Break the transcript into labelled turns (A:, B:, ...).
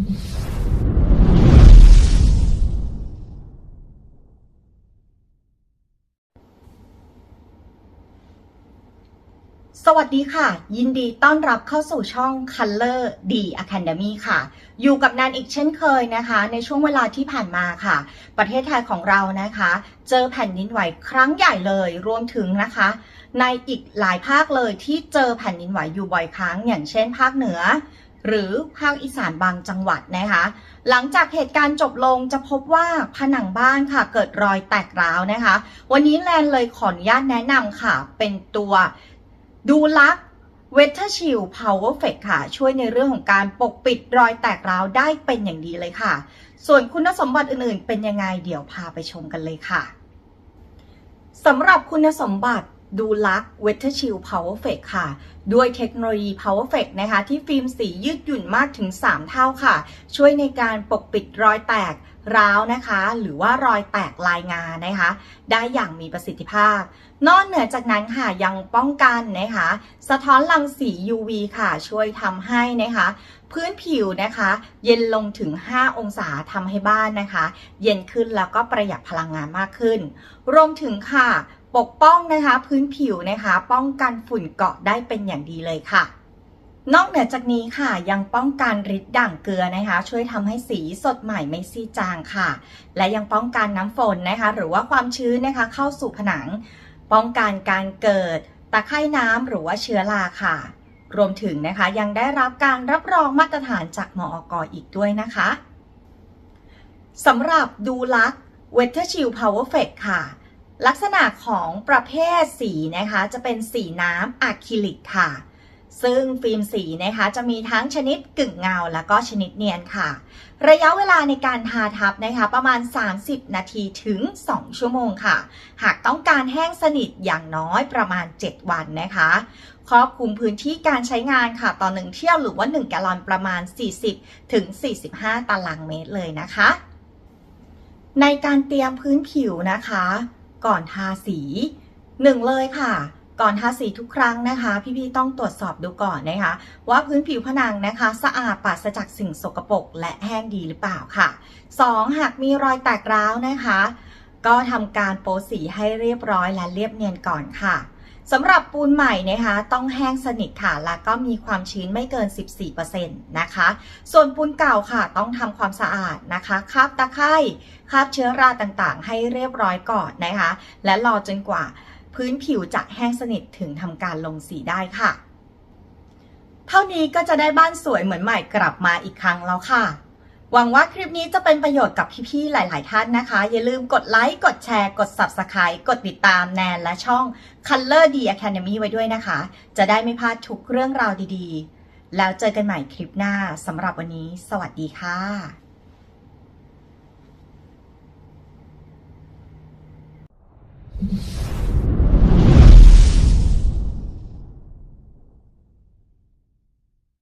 A: สวัสดีค่ะ ยินดีต้อนรับเข้าสู่ช่อง Color D Academy ค่ะ อยู่กับนันอีกเช่นเคยนะคะ ในช่วงเวลาที่ผ่านมาค่ะ ประเทศไทยของเรานะคะ เจอแผ่นดินไหวครั้งใหญ่เลยรวมถึงนะคะ ในอีกหลายภาคเลยที่เจอแผ่นดินไหวอยู่บ่อยครั้ง อย่างเช่นภาคเหนือ หรือภาคอีสานบางจังหวัดนะคะ หลังจากเหตุการณ์จบลงจะพบว่าผนังบ้านค่ะเกิดรอยแตกร้าวนะคะ วันนี้แลนเลยขออนุญาตแนะนำค่ะ เป็นตัวดูลักเวทเทอร์ชิลพาวเวอร์เฟกค่ะ ช่วยในเรื่องของการปกปิดรอยแตกร้าวได้เป็นอย่างดีเลยค่ะ ส่วนคุณสมบัติอื่นๆ เป็นยังไงเดี๋ยวพาไปชมกันเลยค่ะสำหรับคุณสมบัติ ดูลักเวทเทอร์ชิลพาวเวอร์เฟกค่ะ ด้วยเทคโนโลยี Power f e c นะคะ ที่ฟิล์มสียืดหยุ่นมากถึง 3 เท่าค่ะ ช่วยในการปกปิดรอยแตกร้าวนะคะ หรือว่ารอยแตกลายงานะคะ ได้อย่างมีประสิทธิภาพ นอกเหนือจากนั้นค่ะยังป้องกันนะคะ สะท้อนรังสี UV ค่ะ ช่วยทำให้นะคะ พื้นผิวนะคะ เย็นลงถึง 5 องศาทำให้บ้านนะคะ เย็นขึ้นแล้วก็ประหยัดพลังงานมากขึ้น รวมถึงค่ะ ปกป้องนะคะพื้นผิวนะคะ ป้องกันฝุ่นเกาะได้เป็นอย่างดีเลยค่ะ นอกเหนือจากนี้ค่ะ ยังป้องกันริดด่างเกลือนะคะ ช่วยทำให้สีสดใหม่ไม่ซีดจางค่ะ และยังป้องกันน้ำฝนนะคะ หรือว่าความชื้นนะคะ เข้าสู่ผนัง ป้องกันการเกิดตะไคร่น้ำหรือว่าเชื้อราค่ะ รวมถึงนะคะยังได้รับการรับรองมาตรฐานจากมอกอีกด้วยนะคะสำหรับดูลักเวทเทอร์ชิลพาวเวอร์เฟกค่ะ ลักษณะของประเภทสีนะคะจะเป็นสีน้ำอะคริลิกค่ะ ซึ่งฟิล์มสีนะคะจะมีทั้งชนิดกึ่งเงาและก็ชนิดเนียนค่ะ ระยะเวลาในการทาทับนะคะประมาณ 30 นาทีถึง 2 ชั่วโมงค่ะ หากต้องการแห้งสนิทอย่างน้อยประมาณ 7 วันนะคะครอบคลุมพื้นที่การใช้งานค่ะต่อ1เที่ยวหรือว่า 1 แกลลอนประมาณ 40 ถึง 45 ตารางเมตรเลยนะคะ ในการเตรียมพื้นผิวนะคะ ก่อนทาสีหนึ่งเลยค่ะ ก่อนทาสีทุกครั้งนะคะ พี่ๆต้องตรวจสอบดูก่อนนะคะ ว่าพื้นผิวผนังนะคะ สะอาดปราศจากสิ่งสกปรกและแห้งดีหรือเปล่าค่ะ 2. หากมีรอยแตกร้าวนะคะ ก็ทำการโปะสีให้เรียบร้อยและเรียบเนียนก่อนค่ะ สำหรับปูนใหม่นะคะ ต้องแห้งสนิทค่ะ และก็มีความชื้นไม่เกิน 14%นะคะ ส่วนปูนเก่าค่ะ ต้องทำความสะอาดนะคะคราบตะไคร่คราบเชื้อราต่างๆ ให้เรียบร้อยก่อนนะคะ และรอจนกว่าพื้นผิวจะแห้งสนิทถึงทำการลงสีได้ค่ะ เท่านี้ก็จะได้บ้านสวยเหมือนใหม่กลับมาอีกครั้งแล้วค่ะ หวังว่าคลิปนี้จะเป็นประโยชน์กับพี่ๆ หลาย ๆ ท่านนะคะ อย่าลืมกดไลค์ กดแชร์ กด Subscribe กดติดตามแนนและช่อง Color D Academy ไว้ด้วยนะคะ จะได้ไม่พลาดทุกเรื่องราวดีๆ แล้วเจอกันใหม่คลิปหน้าสำหรับวันนี้ สวัสดีค่ะ